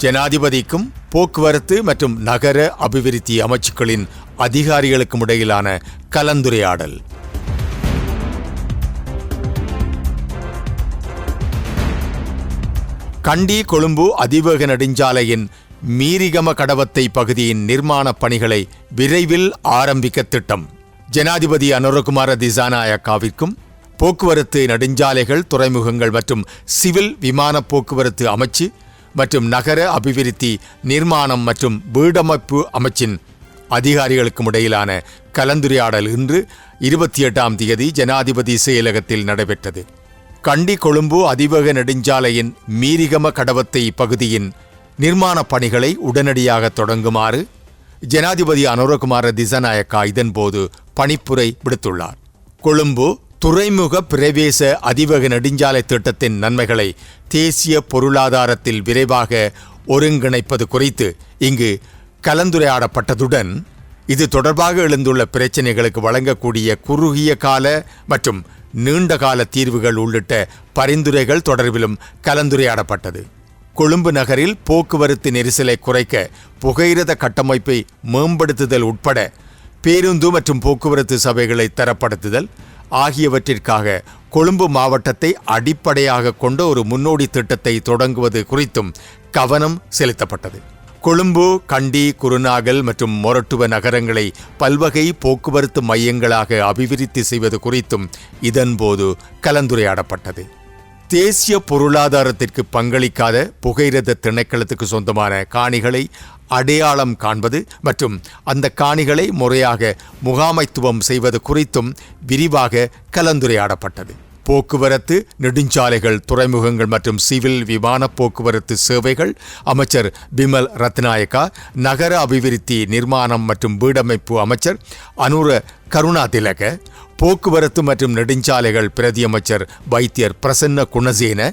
ஜனாதிபதிக்கும் போக்குவரத்து மற்றும் நகர அபிவிருத்தி அமைச்சுக்களின் அதிகாரிகளுக்கும் இடையிலான கலந்துரையாடல். கண்டி கொழும்பு அதிவேக நெடுஞ்சாலையின் மீரிகம கடவத்தை பகுதியின் நிர்மாணப் பணிகளை விரைவில் ஆரம்பிக்க திட்டம். ஜனாதிபதி அனுரகுமார திசாநாயக்காவிற்கும் போக்குவரத்து நெடுஞ்சாலைகள் துறைமுகங்கள் மற்றும் சிவில் விமான போக்குவரத்து அமைச்சு மற்றும் நகர அபிவிருத்தி நிர்மாணம் மற்றும் வீடமைப்பு அமைச்சின் அதிகாரிகளுக்கும் இடையிலான கலந்துரையாடல் இன்று இருபத்தி எட்டாம் தேதி ஜனாதிபதி செயலகத்தில் நடைபெற்றது. கண்டி கொழும்பு அதிவேக நெடுஞ்சாலையின் மீரிகம கடவத்தை பகுதியின் நிர்மாணப் பணிகளை உடனடியாக தொடங்குமாறு ஜனாதிபதி அனுரகுமார திசநாயக்கா இதன்போது பணிப்புரை விடுத்துள்ளார். கொழும்பு துறைமுக பிரவேச அதிவேக நெடுஞ்சாலை திட்டத்தின் நன்மைகளை தேசிய பொருளாதாரத்தில் விரைவாக ஒருங்கிணைப்பது குறித்து இங்கு கலந்துரையாடப்பட்டதுடன் இது தொடர்பாக எழுந்துள்ள பிரச்சினைகளுக்கு வழங்கக்கூடிய குறுகிய கால மற்றும் நீண்டகால தீர்வுகள் உள்ளிட்ட பரிந்துரைகள் தொடர்பிலும் கலந்துரையாடப்பட்டது. கொழும்பு நகரில் போக்குவரத்து நெரிசலை குறைக்க புகையிரத கட்டமைப்பை மேம்படுத்துதல் உட்பட பேருந்து மற்றும் போக்குவரத்து சபைகளை தரப்படுத்துதல் ஆகியவற்றிற்காக கொழும்பு மாவட்டத்தை அடிப்படையாக கொண்ட ஒரு முன்னோடி திட்டத்தை தொடங்குவது குறித்தும் கவனம் செலுத்தப்பட்டது. கொழும்பு கண்டி குருநாகல் மற்றும் மொரட்டுவ நகரங்களை பல்வகை போக்குவரத்து மையங்களாக அபிவிருத்தி செய்வது குறித்தும் இதன்போது கலந்துரையாடப்பட்டது. தேசிய பொருளாதாரத்திற்கு பங்களிக்காத புகையிரத திணைக்களத்துக்கு சொந்தமான காணிகளை அடையாளம் காண்பது மற்றும் அந்த காணிகளை முறையாக முகாமைத்துவம் செய்வது குறித்தும் விரிவாக கலந்துரையாடப்பட்டது. போக்குவரத்து நெடுஞ்சாலைகள் துறைமுகங்கள் மற்றும் சிவில் விமான போக்குவரத்து சேவைகள் அமைச்சர் பிமல் ரத்நாயக்கா நகர அபிவிருத்தி நிர்மாணம் மற்றும் வீடமைப்பு அமைச்சர் அனுர கருணா திலக போக்குவரத்து மற்றும் நெடுஞ்சாலைகள் பிரதியமைச்சர் வைத்தியர் பிரசன்ன குணசேன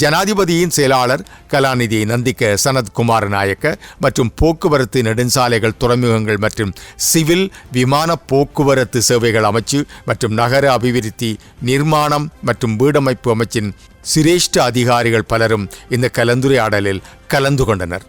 ஜனாதிபதியின் செயலாளர் கலாநிதி நந்திக்க சனத்குமார் நாயக்க மற்றும் போக்குவரத்து நெடுஞ்சாலைகள் துறைமுகங்கள் மற்றும் சிவில் விமான போக்குவரத்து சேவைகள் அமைச்சு மற்றும் நகர அபிவிருத்தி நிர்மாணம் மற்றும் வீடமைப்பு அமைச்சின் சிரேஷ்ட அதிகாரிகள் பலரும் இந்த கலந்துரையாடலில் கலந்து கொண்டனர்.